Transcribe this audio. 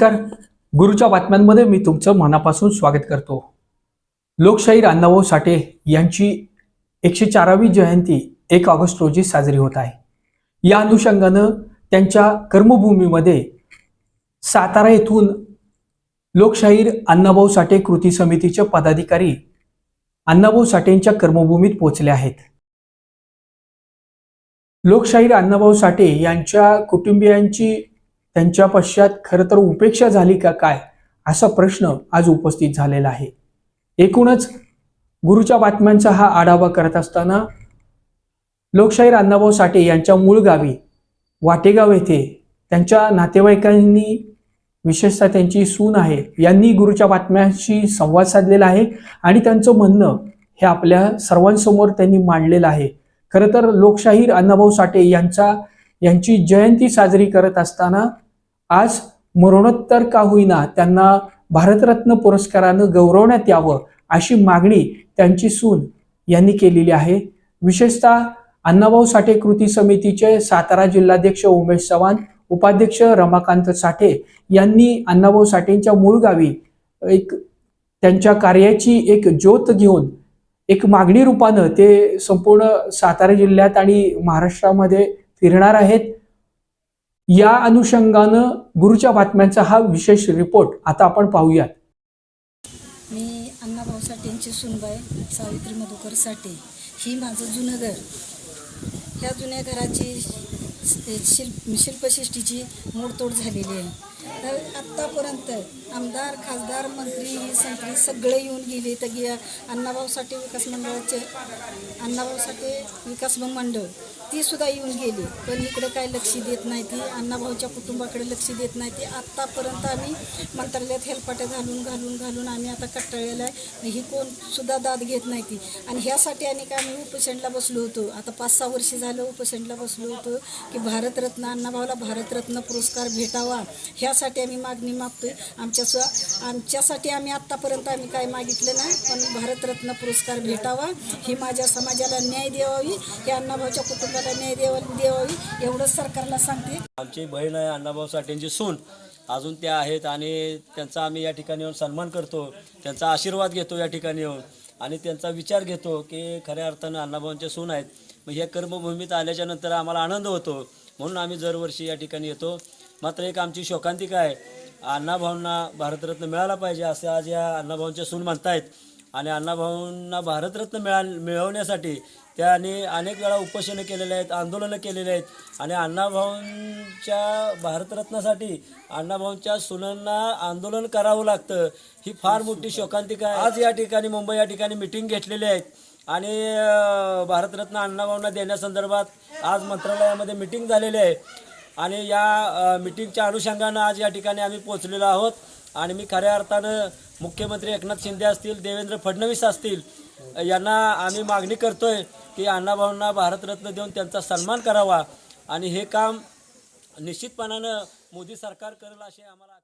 तर गुरुच्या बातम्यांमध्ये मी तुमचं मनापासून स्वागत करतो. लोकशाहीर अण्णाभाऊ साठे यांची एकशे चारावी जयंती एक ऑगस्ट रोजी साजरी होत आहे. या अनुषंगानं त्यांच्या कर्मभूमीमध्ये सातारा येथून लोकशाहीर अण्णाभाऊ साठे कृती समितीचे पदाधिकारी अण्णाभाऊ साठेंच्या कर्मभूमीत पोहोचले आहेत. लोकशाहीर अण्णाभाऊ साठे यांच्या कुटुंबियांची त्यांच्या पश्चात खरं तर उपेक्षा झाली का काय असा प्रश्न आज उपस्थित झालेला आहे. एकूणच गुरुच्या बातम्यांचा हा आढावा करत असताना लोकशाहीर अण्णाभाऊ साठे यांच्या मूळ गावी वाटेगाव येथे त्यांच्या नातेवाईकांनी विशेषतः त्यांची सून आहे यांनी गुरुच्या बातम्यांशी संवाद साधलेला आहे आणि त्यांचं म्हणणं हे आपल्या सर्वांसमोर त्यांनी मांडलेलं आहे. खरं तर लोकशाहीर अण्णाभाऊ साठे यांचा यांची जयंती साजरी करत असताना आज मरणोत्तर का होईना त्यांना भारतरत्न पुरस्कारानं गौरवण्यात यावं अशी मागणी त्यांची सून यांनी केलेली आहे. विशेषतः अण्णाभाऊ साठे कृती समितीचे सातारा जिल्हाध्यक्ष उमेश चव्हाण उपाध्यक्ष रमाकांत साठे यांनी अण्णाभाऊ साठेंच्या मूळ गावी एक त्यांच्या कार्याची एक ज्योत घेऊन एक मागणी रूपानं ते संपूर्ण सातारा जिल्ह्यात आणि महाराष्ट्रामध्ये फिरणार आहेत. या अनुषंगानं गुरुच्या बातम्यांचा हा विशेष रिपोर्ट आता आपण पाहूयात. मी अण्णाभाऊ साठेंची सुनबाई सावित्री मधुकर साठे. ही माझं जुनं घर. ह्या जुन्या घराची शिल्प शिल्पशिष्टीची मोडतोड झालेली आहे. तर आत्तापर्यंत आमदार खासदार मंत्री संत्री सगळे येऊन गेले तर गे अण्णाभाऊसाठी विकास मंडळाचे अण्णाभाऊसाठी विकास मंडळ ती सुद्धा येऊन गेली. पण इकडे काय लक्ष देत नाही ती अण्णाभाऊच्या कुटुंबाकडे लक्ष देत नाही ती. आत्तापर्यंत आम्ही मंत्रालयात हेलपाट्या घालून घालून घालून आम्ही आता कट्टाळलेला आहे. ही कोण सुद्धा दाद घेत नाही ती. आणि ह्यासाठी आणि काय आम्ही उपोषणला बसलो होतो. आता पाच सहा वर्षे झालं उपोषणला बसलो होतो की भारतरत्न अण्णाभाऊला भारतरत्न पुरस्कार भेटावा. ह्यासाठी आम्ही मागणी मागतोय. आमच्या स्व आमच्यासाठी आम्ही आत्तापर्यंत आम्ही काय मागितलं नाही पण भारतरत्न पुरस्कार भेटावा ही माझ्या समाजाला न्याय द्यावी हे अण्णाभाऊच्या कुटुंबाला न्याय द्यावा द्यावी एवढंच सरकारला सांगते. आमची बहीण आहे अण्णाभाऊ साठेंची सून. अजून त्या आहेत आणि त्यांचा आम्ही या ठिकाणी येऊन सन्मान करतो. त्यांचा आशीर्वाद घेतो या ठिकाणी येऊन. आणि त्यांचा विचार घेतो की खऱ्या अर्थानं अण्णाभाऊंचे सून आहेत. मग ह्या कर्मभूमीत आल्याच्यानंतर आम्हाला आनंद होतो. म्हणून आम्ही दरवर्षी या ठिकाणी येतो. मात्र एक आमची शोकांतिका आहे. अण्णाभाऊंना भारतरत्न मिळाला पाहिजे असं आज या अण्णाभाऊंचे सून म्हणतायत. आणि अण्णाभाऊंना भारतरत्न मिळा मिळवण्यासाठी त्यांनी अनेक वेळा उपोषणं केलेले आहेत आंदोलनं केलेले आहेत. आणि अण्णाभाऊंच्या भारतरत्नासाठी अण्णाभाऊंच्या सुनांना आंदोलन करावं लागतं. ही फार मोठी शोकांतिका आहे. आज या ठिकाणी मुंबई या ठिकाणी मिटिंग घेतलेली आहेत. आणि भारतरत्न अण्णाभाऊंना देण्यासंदर्भात आज मंत्रालयामध्ये मिटिंग झालेली आहे. आणि या मिटिंगच्या अनुषंगानं आज या ठिकाणी आम्ही पोहोचलेलो आहोत. आणि मी खऱ्या अर्थानं मुख्यमंत्री एकनाथ शिंदे असतील देवेंद्र फडणवीस असतील यांना आम्ही मागणी करतोय की अण्णाभाऊंना भारतरत्न देऊन त्यांचा सन्मान करावा. आणि हे काम निश्चितपणानं मोदी सरकार करेल असे आम्हाला